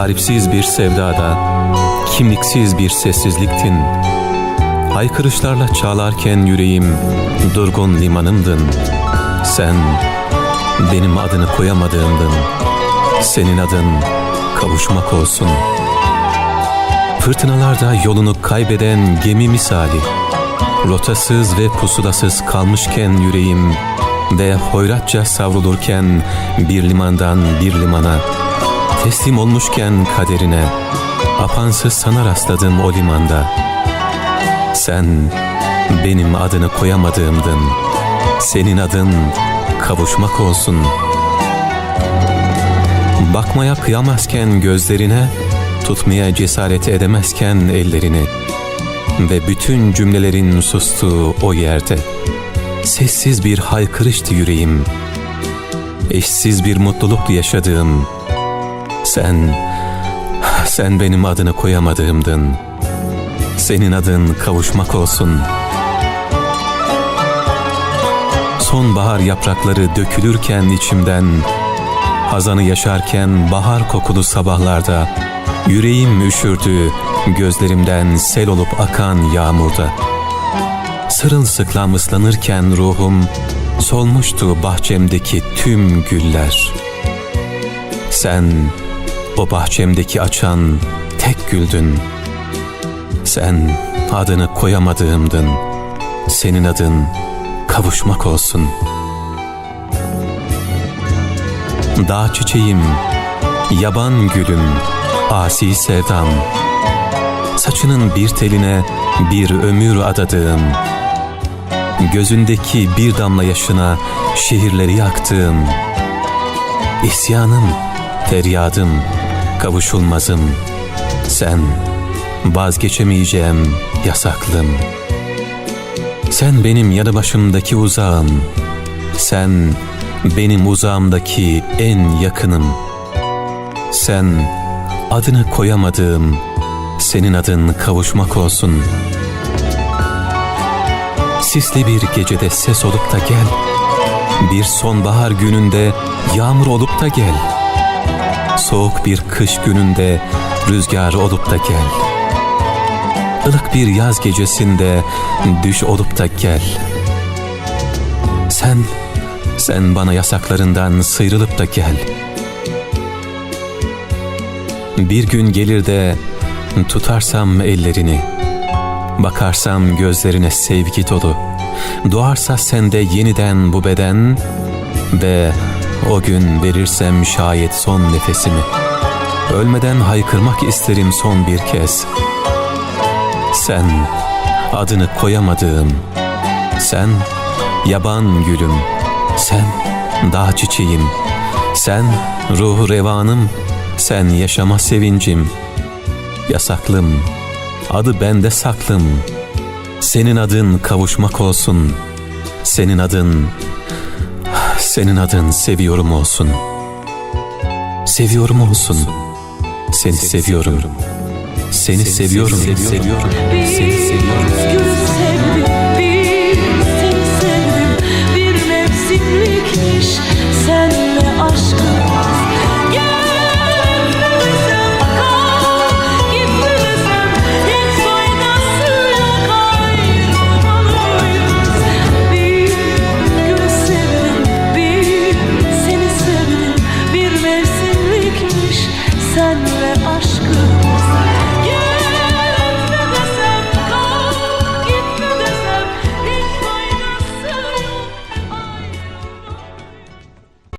tarifsiz bir sevdada, kimliksiz bir sessizliktin. Haykırışlarla çağlarken yüreğim, durgun limanımdın. Sen, benim adını koyamadığımdın. Senin adın kavuşmak olsun. Fırtınalarda yolunu kaybeden gemi misali, rotasız ve pusulasız kalmışken yüreğim ve hoyratça savrulurken bir limandan bir limana, teslim olmuşken kaderine, apansız sana rastladım o limanda. Sen benim adını koyamadığımdın, senin adın kavuşmak olsun. Bakmaya kıyamazken gözlerine, tutmaya cesaret edemezken ellerini ve bütün cümlelerin sustuğu o yerde sessiz bir haykırıştı yüreğim. Eşsiz bir mutluluk yaşadığım. Sen, sen benim adını koyamadığımdın. Senin adın kavuşmak olsun. Sonbahar yaprakları dökülürken içimden, hazanı yaşarken bahar kokulu sabahlarda, yüreğim üşürdü gözlerimden sel olup akan yağmurda. Sırılsıklam ıslanırken ruhum, solmuştu bahçemdeki tüm güller. Sen, o bahçemdeki açan tek güldün. Sen adını koyamadığımdın. Senin adın kavuşmak olsun. Dağ çiçeğim, yaban gülüm, asi sevdam. Saçının bir teline bir ömür adadığım. Gözündeki bir damla yaşına şehirleri yaktığım. İsyanım, feryadım, kavuşulmazım. Sen vazgeçemeyeceğim yasaklım. Sen benim yanı başımdaki uzağım. Sen benim uzağımdaki en yakınım. Sen adını koyamadığım, senin adın kavuşmak olsun. Sisli bir gecede ses olup da gel. Bir sonbahar gününde yağmur olup da gel. Soğuk bir kış gününde rüzgar olup da gel. Ilık bir yaz gecesinde düş olup da gel. Sen, sen bana yasaklarından sıyrılıp da gel. Bir gün gelir de tutarsam ellerini, bakarsam gözlerine sevgi dolu, doğarsa sende yeniden bu beden ve o gün verirsem şayet son nefesimi. Ölmeden haykırmak isterim son bir kez. Sen adını koyamadığım, sen yaban gülüm, sen dağ çiçeğim, sen ruh revanım, sen yaşama sevincim, yasaklım, adı bende saklım. Senin adın kavuşmak olsun, senin adın, senin adın seviyorum olsun. Seviyorum olsun, seni seviyorum. Seni seviyorum, seni seviyorum, seni seviyorum. Gül sevdim,